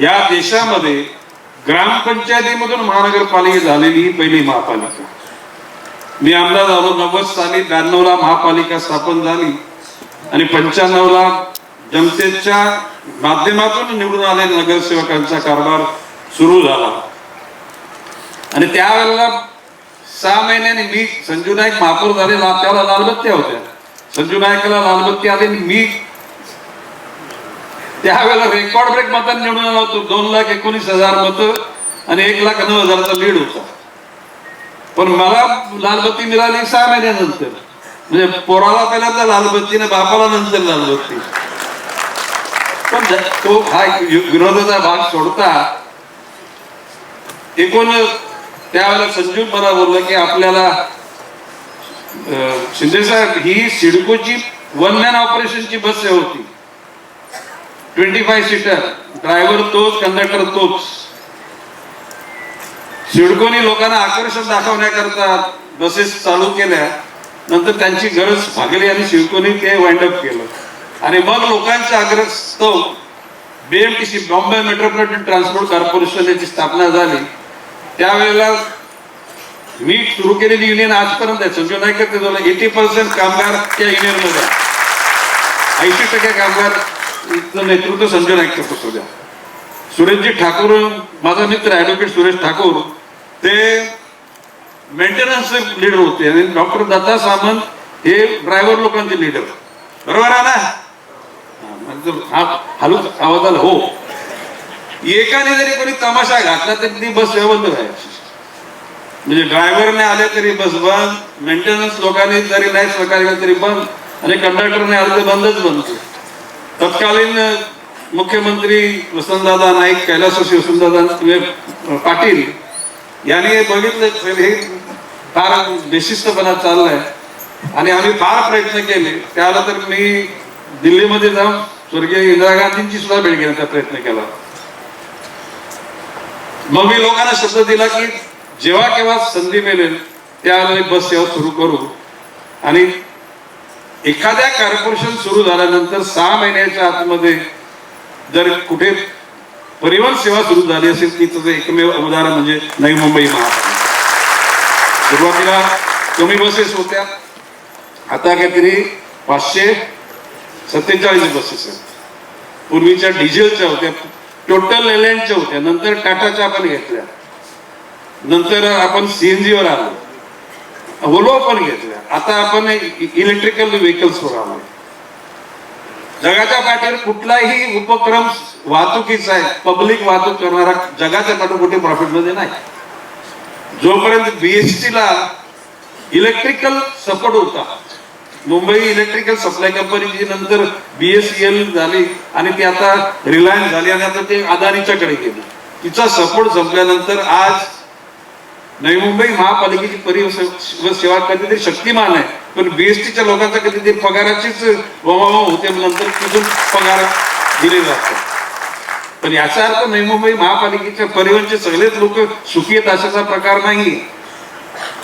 या देशामध्ये ग्रामपंचायतीमधून महानगरपालिका झालेली ही पहिली महापालिका. मी आमदार झालो नव्वद साली ब्याण्णवला महापालिका स्थापन झाली आणि पंच्याण्णवला जनतेच्या माध्यमातून निवडून आलेल्या नगरसेवकांचा कारभार सुरू झाला. आणि त्यावेळेला सहा महिन्याने मी संजू नाईक महापौर झाले त्याला लालबत्त्या होत्या. संजू नाईकला लालबत्ती आली आणि मी त्यावेळेला रेकॉर्ड ब्रेक मतांनी निवडून आला होतो. दोन लाख एकोणीस हजार मत आणि एक लाख नऊ हजाराचा लीड होता. पण मला लालबत्ती मिळाली सहा महिन्यानंतर. म्हणजे पोराला पहिल्यांदा लालबत्ती आणि बापाला नंतर लालबत्ती. पण तो हा विरोधाचा भाग सोडता एकूण त्यावेळेला संजीव मला बोलला की आपल्याला अं, शिंदे साहेब ही सिडकोची वन मॅन ऑपरेशनची बस होती. ट्वेंटी फाय सीटर ड्रायव्हर तोच कंडक्टर तोच. सिडकोनी लोकांना आकर्षण दाखवण्याकरता बसेस चालू केल्या. नंतर त्यांची गरज भागली आणि सिडकोनी ते वाइंड अप केलं. आणि मग लोकांच्या आग्रहस्तव BMTC Bombay metropolitan transport corporation याची स्थापना झाली. त्यावेळेला मी सुरू केलेली युनियन आजपर्यंत आहे. संजय नाईक ते झालं एटी पर्सेंट कामगार त्या युनियनमध्ये ऐंशी टक्के कामगार नेतृत्व संजय नाईक करतो सध्या. सुरेशजी ठाकूर माझा मित्र ऍडव्होकेट सुरेश ठाकूर ते मेंटेनन्स लीडर होते. आणि डॉक्टर दत्ता सामंत हे ड्रायव्हर लोकांचे लीडर बरोबर आहे ना? म्हणजे हलू आवाज आला. हो. एकाने जरी कोणी तमाशा घातला तरी ती बस सेवा बंद राहायची म्हणजे ड्रायव्हरने आले तरी बस बंद मेंटेनन्स लोकांनी जरी नाही सहकार्य तरी बंद आणि कंडक्टरने आले तर बंदच बंद. तत्कालीन मुख्यमंत्री वसंतदादा नाईक कैलासवासी वसंतदादा पाटील यांनी बघितलं म्हणजे हे फार बेशिस्तपणा चाललाय. आणि आम्ही फार प्रयत्न केले. त्याला तर मी दिल्लीमध्ये जाऊन स्वर्गीय इंदिरा गांधींची सुद्धा भेट घेण्याचा प्रयत्न केला. मग मी लोकांना शब्द दिला की जेव्हा केव्हा संधी मिळेल त्यावेळी बस सेवा सुरू करू. आणि एखाद्या कॉर्पोरेशन सुरू झाल्यानंतर सहा महिन्याच्या आतमध्ये जर कुठे परिवहन सेवा सुरू झाली असेल तिचं एकमेव उदाहरण म्हणजे नवी मुंबई महापालिका. सुरुवातीला कमी बसेस होत्या. आता काहीतरी पाचशे सत्तेचाळीस बसेस आहेत. पूर्वीच्या डिझेलच्या होत्या टोटल एलँडच्या होत्या. नंतर टाटाच्या आपण घेतल्या. नंतर आपण सीएनजीवर आलो. ओलो पण घेतल्या. आता आपण इलेक्ट्रिकल व्हेकल्स वर आलो जगाच्या पाठीवर कुठलाही उपक्रम वाहतुकीचा आहे पब्लिक वाहतूक करणारा जगाच्या पाठीवर कुठे प्रॉफिटमध्ये नाही. जोपर्यंत बीएसटी ला इलेक्ट्रिकल सपोर्ट होता मुंबई इलेक्ट्रिकल सप्लाय कंपनीची नंतर बीएससीएल झाली आणि ती आता रिलायन्स झाली आणि आता ते अदानीच्याकडे गेली. तिचा सपोर्ट संपल्यानंतर आज नवी मुंबई महापालिकेची परिवहन सेवा कधीतरी शक्तिमान आहे. पण बीएसटीच्या लोकांचा कधीतरी पगाराचीच वमावा होते नंतर तिथून पगार दिले जातात. पण याचा अर्थ नवी मुंबई महापालिकेच्या परिवहनचे सगळेच लोक सुखी आहेत अशाचा प्रकार नाही.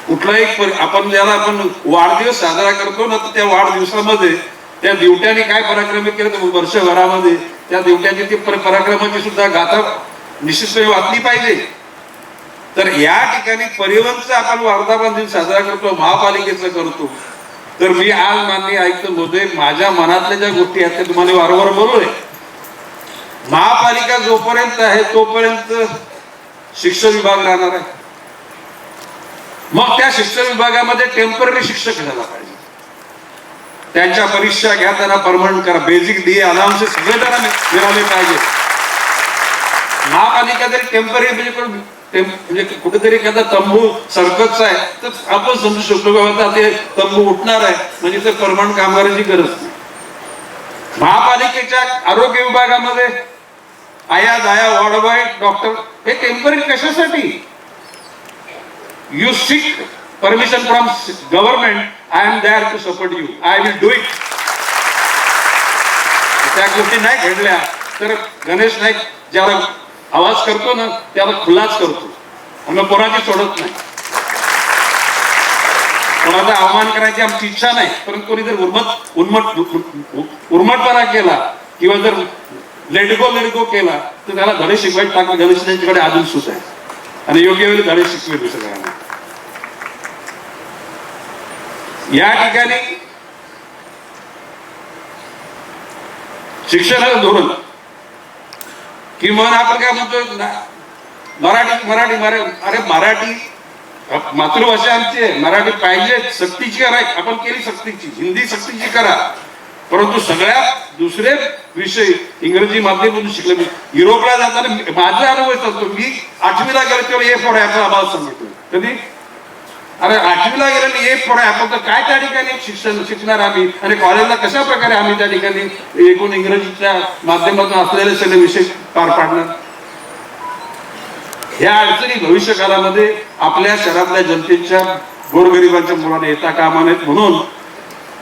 कुठलाही आपण ज्याला आपण वाढदिवस साजरा करतो ना तर त्या वाढदिवसामध्ये त्या दिवट्याने काय पराक्रम केलं तर वर्षभरामध्ये त्या दिवट्याची ती पर- पराक्रमाची सुद्धा गाथा निश्चितपणे वाचली पाहिजे. तर या ठिकाणी परिवहनचा आपण वर्धापन दिन साजरा करतो महापालिकेचं करतो. तर मी आज मान्य आयुक्त महोदय माझ्या मनातल्या ज्या गोष्टी आहेत त्या तुम्हाला वारंवार बोलवले महापालिका जोपर्यंत आहे तोपर्यंत शिक्षण विभाग राहणार आहे. मग त्या शिक्षण विभागामध्ये टेंपररी शिक्षक घ्यायला पाहिजे. त्यांच्या परीक्षा घ्या त्यांना परमनंट करा. बेसिक डी अलाउन्सेस सगळे त्यांना मिळाले पाहिजे. महापालिका जरी टेंपररी म्हणजे ते म्हणजे कुठेतरी एखादा तंबू सरकतचा आहे. तर आपण समजू शकतो की आता ते तंबू उठणार आहे. म्हणजे ते परमनंट कामगारांची गरज नाही. महापालिकेच्या आरोग्य विभागामध्ये आया दाया वॉर्डबॉय डॉक्टर हे टेंपररी कशासाठी? You seek permission from government I am there to support you I will do it त्या गोष्टी नाही घडल्या. तर गणेश नाईक ज्याला आवाज करतो ना त्याला खुलाच करतो. आम्ही कोणाची सोडत नाही. कोणाचा अवमान करायची आमची इच्छा नाही परंतु कोणी जर उर्मट उन्मट उर्मटपणा केला किंवा जर लेडगो लेडगो केला तर त्याला धडे शिकवायला टाकलं गणेश त्यांच्याकडे अजून सुच आहे. आणि योग्य वेळी धडे शिकवेल सगळ्यांना या ठिकाणी शिक्षणाचं धोरण किंवा आपण काय म्हणतो मराठी मराठी अरे मराठी मातृभाषा आमची आहे. मराठी पाहिजे सक्तीची करा आपण केली सक्तीची. हिंदी सक्तीची करा. परंतु सगळ्यात दुसरे विषय इंग्रजी माध्यमातून शिकले. मी युरोपला जाताना माझा अनुभव असतो मी आठवीला गेलो तेव्हा ए फॉर याचा अभाव सांगितलं कधी? अरे आठवीला गेलेली एक फॉर ऍपल तर काय त्या ठिकाणी शिक्षण शिकणार आम्ही? आणि कॉलेजला कशा प्रकारे आम्ही त्या ठिकाणी एकूण इंग्रजीच्या माध्यमातून असलेले सगळे विषय पार पाडणार? ह्या अडचणी भविष्य काळामध्ये आपल्या शहरातल्या जनतेच्या गोरगरिबांच्या मुलांना येता कामा नयेत. म्हणून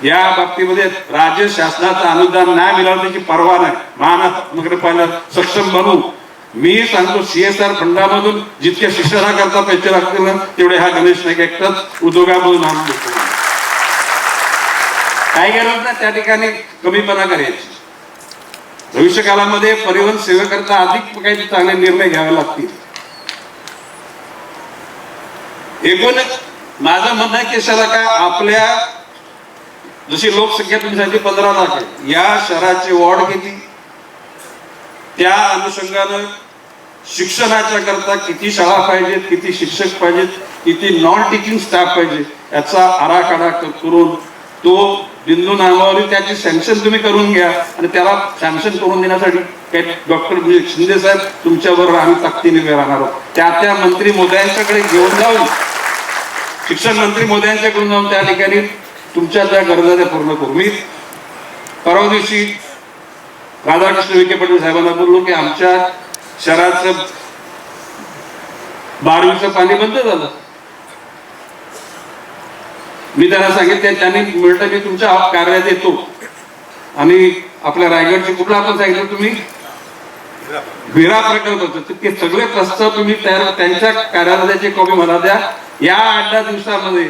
या बाबतीमध्ये राज्य शासनाचं अनुदान नाही मिळालं परवा पर्वा नाही महानगरपालिका सक्षम बनू. मी सांगतो सीएसआर फंडामधून जितके शिक्षणाकरता पैसे लागतील ना तेवढे हा गणेश नाईक एकटाच उद्योगामधून आणून देतो. काय गरज ना त्या ठिकाणी कमीपणा करायची. भविष्य काळामध्ये परिवहन सेवेकरता अधिक काही चांगले निर्णय घ्यावे लागतील. एकूण माझं म्हणणं आहे की सर का आपल्या जशी लोकसंख्या तुमच्यासाठी पंधरा लाख आहे या शहराची वॉर्ड किती? त्या अनुषंगानं शिक्षणाच्या करता किती शाळा पाहिजेत किती शिक्षक पाहिजेत किती नॉन टीचिंग स्टाफ पाहिजे याचा आराखडा करून तो बिंदू नावावरील त्याची सँक्शन तुम्ही करून घ्या आणि त्याला सँक्शन करून देण्यासाठी काही डॉक्टर म्हणजे शिंदे साहेब तुमच्याबरोबर आम्ही ताकदीने उभे राहणार आहोत. त्या त्या मंत्री मोदयांच्याकडे घेऊन जाऊन शिक्षण मंत्री मोदयांच्याकडून जाऊन त्या ठिकाणी तुमच्या त्या गरजा त्या पूर्ण करू. मी परवा दिवशी राधाकृष्ण विखे पाटील साहेबांना बोललो की आमच्या शहराचं बारवीचं पाणी बंद झालं. मी त्यांना सांगितलं त्यांनी मिळतं मी तुमच्या कार्यात येतो. आणि आपल्या रायगडचे कुठला आपण सांगितलं तुम्ही? विरा प्रकल्प ते सगळे प्रस्ताव तुम्ही तयार त्यांच्या कार्यालयाची कॉपी मला द्या. या आठ दहा दिवसामध्ये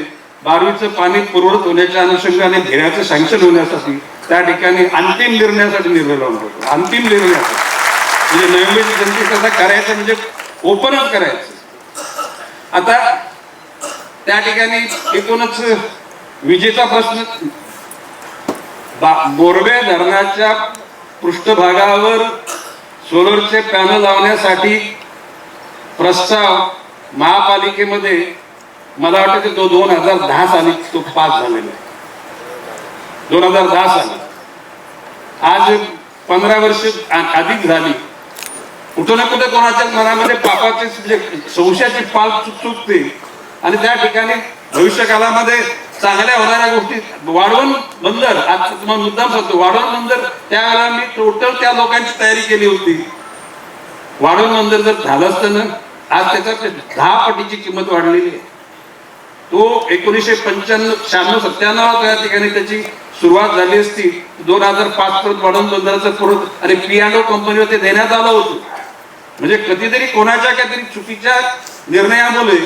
बारवीचं पाणी पुरवठा होण्याच्या अनुषंगाने घेण्याचं सँक्शन होण्यासाठी त्या ठिकाणी अंतिम निर्णयासाठी निर्णय लावून ठेवतो. अंतिम निर्णय म्हणजे नैमित जनतेकरता करायचं म्हणजे ओपनच करायचं. आता त्या ठिकाणी एकूणच विजेचा प्रश्न बोरबे धरणाच्या पृष्ठभागावर सोलरचे पॅनल लावण्यासाठी प्रस्ताव महापालिकेमध्ये मला वाटतं की तो दोन हजार दहा साली तो पास झालेला आहे. दोन हजार दहा साली. आज पंधरा वर्ष अधिक झाली. कुठं ना कुठे कोणाच्या मनामध्ये पापाचे म्हणजे संशयाची पाल चुक- चुकते आणि त्या ठिकाणी भविष्य काळामध्ये चांगल्या होणाऱ्या गोष्टी वाढवण बंदर आज तुम्हाला मुद्दाम सांगतो वाढवण बंदर त्यावेळेला मी टोटल त्या लोकांची तयारी केली होती. वाढवण बंदर जर झालं असतं ना आज त्याच्या दहा पटीची किंमत वाढलेली आहे. तो एकोणीसशे पंच्याण्णव शहाण्णव सत्त्याण्णव त्या ठिकाणी त्याची सुरुवात झाली असती. दोन हजार पाच पर्यंत वाढवून हजारचा परत आणि पियानो कंपनीवर ते देण्यात आलं होतं. म्हणजे कधीतरी कोणाच्या काहीतरी चुकीच्या निर्णयामुळे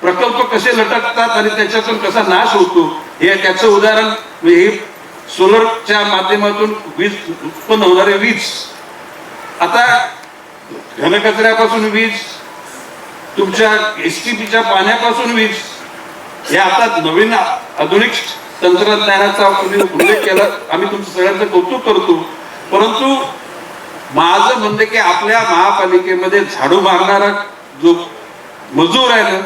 प्रकल्प कसे लटकतात आणि त्याच्यातून कसा नाश होतो हे त्याचं उदाहरण. म्हणजे हे सोलरच्या माध्यमातून वीज उत्पन्न होणारे वीज. आता घनकचऱ्यापासून वीज तुमच्या एस टी पीच्या पाण्यापासून वीज. हे आता नवीन आधुनिक तंत्रज्ञानाचा तुम्ही उल्लेख केला आम्ही तुमचं सगळ्यांचं कौतुक करतो. परंतु माझं म्हणणं की आपल्या महापालिकेमध्ये झाडू मारणारा जो मजूर आहे ना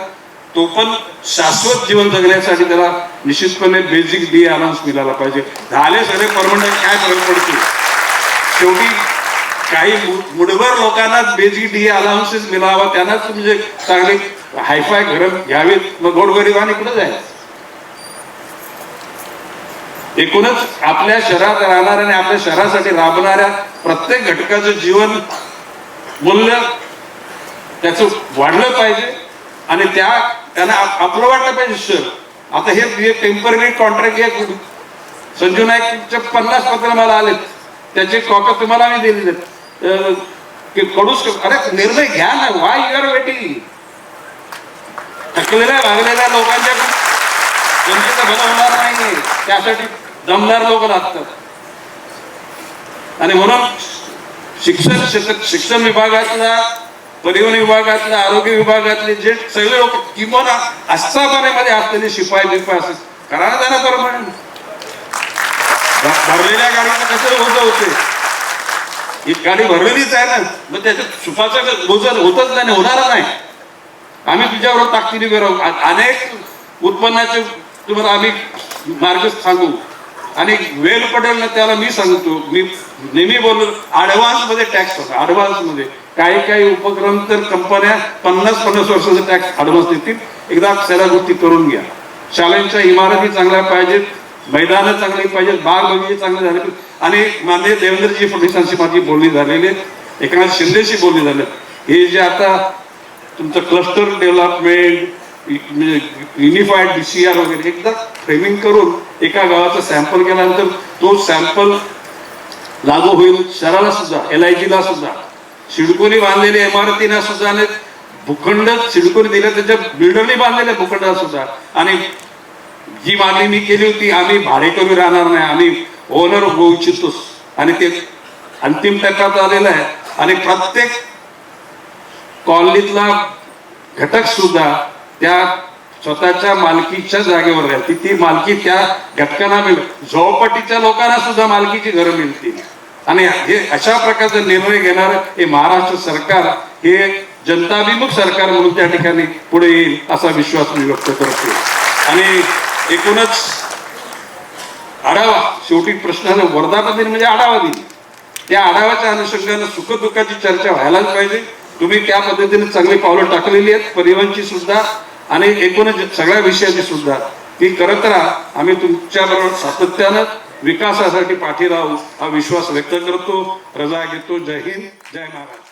तो पण शाश्वत जीवन जगण्यासाठी त्याला निश्चितपणे बेसिक डी अलाउन्स मिळाला पाहिजे. झाले सगळे परमनंट काय फरक पडतो? शेवटी काही मुठभर लोकांना बेसिक डी अलाउन्सेस मिळावा त्यांनाच म्हणजे चांगले हायफाय घर घ्यावीत. मग गोरगरिबाने कुठं जायचं एकूणच आपल्या शहरात राहणाऱ्या आणि आपल्या शहरासाठी राबणाऱ्या प्रत्येक घटकाचं जीवन मूल्य त्याचं वाढलं पाहिजे आणि त्या त्यांना आपलं वाटलं पाहिजे शहर आता हे टेंपररी कॉन्ट्रॅक्ट हे संजू नाईकचे पन्नास पत्र मला आले त्याची कॉपी तुम्हाला मी दिलेली आहेत. की अरे निर्णय घ्या ना. वाय युअर वेटिंग थकलेल्या भागलेल्या लोकांच्या जनतेचं भलं होणार नाही त्यासाठी दमदार लोक लागतात. आणि म्हणून शिक्षण क्षेत्र शिक्षण विभागातला परिवहन विभागातलं आरोग्य विभागातले जे सगळे लोक किमान आस्थापनेमध्ये असलेले शिपाई बिपाय असे करायला जाणार त्यांना भरलेल्या गाडीचं कसं होत होते? ही गाडी भरलेलीच आहे ना. मग त्याच्यात सुपाचं ओझं होतच नाही होणार नाही. आम्ही तुझ्याबरोबर ताकदीने उभे राहू. अनेक उत्पन्नाचे तुम्हाला आम्ही मार्ग सांगू. आणि वेळ पडेल ना त्याला मी सांगतो. मी नेहमी बोललो ऍडव्हान्समध्ये टॅक्स होता. ऍडव्हान्समध्ये. काही काही उपक्रम तर कंपन्या पन्नास पन्नास वर्षाचा टॅक्स ऍडव्हान्स देतील. एकदा सगळ्या गोष्टी करून घ्या. शाळांच्या इमारती चांगल्या पाहिजेत. मैदानं चांगली पाहिजे बाग बगीचे चांगले झाले आणि माननीय देवेंद्रजी फडणवीसांशी माझी बोलणी झालेली आहे. एकनाथ शिंदेशी बोलणी झाले हे जे आता तुमचं cluster development unified B C R वगैरे एकदा फ्रेमिंग करून एका गावाचा सॅम्पल केल्यानंतर तो सॅम्पल लागू होईल शहराला सुद्धा एल आय जीला सुद्धा. सिडकोनी बांधलेल्या इमारतींना सुद्धा आणि भूखंड सिडकोनी दिल्या त्याच्या बिल्डरनी बांधलेल्या भूखंडाला सुद्धा. आणि जी मागणी मी केली होती आम्ही भाडेकरू राहणार नाही आम्ही ओनर होऊ इच्छितोस आणि ते अंतिम टप्प्यात आलेलं आहे. आणि प्रत्येक कॉलनीतला घटक सुद्धा त्या स्वतःच्या मालकीच्या जागेवर राहील. ती मालकी त्या घटकांना मिळेल. झोपटीच्या लोकांना सुद्धा मालकीची घरं मिळतील. आणि हे अशा प्रकारचा निर्णय घेणार हे महाराष्ट्र सरकार हे जनताभिमुख सरकार म्हणून त्या ठिकाणी पुढे येईल असा विश्वास मी व्यक्त करतो आणि एकूणच आढावा शेवटी प्रश्नानं वर्धापन दिन म्हणजे आढावा दिन. त्या आढाव्याच्या अनुषंगानं सुखदुःखाची चर्चा व्हायलाच पाहिजे. तुम्ही त्या पद्धतीने चांगली पावलं टाकलेली आहेत. परिवहनची सुद्धा आणि एकूणच सगळ्या विषयाची सुद्धा. ती करत राहा. आम्ही तुमच्याबरोबर सातत्यानं विकासासाठी पाठी राहू हा विश्वास व्यक्त करतो. रजा घेतो. जय हिंद. जय महाराज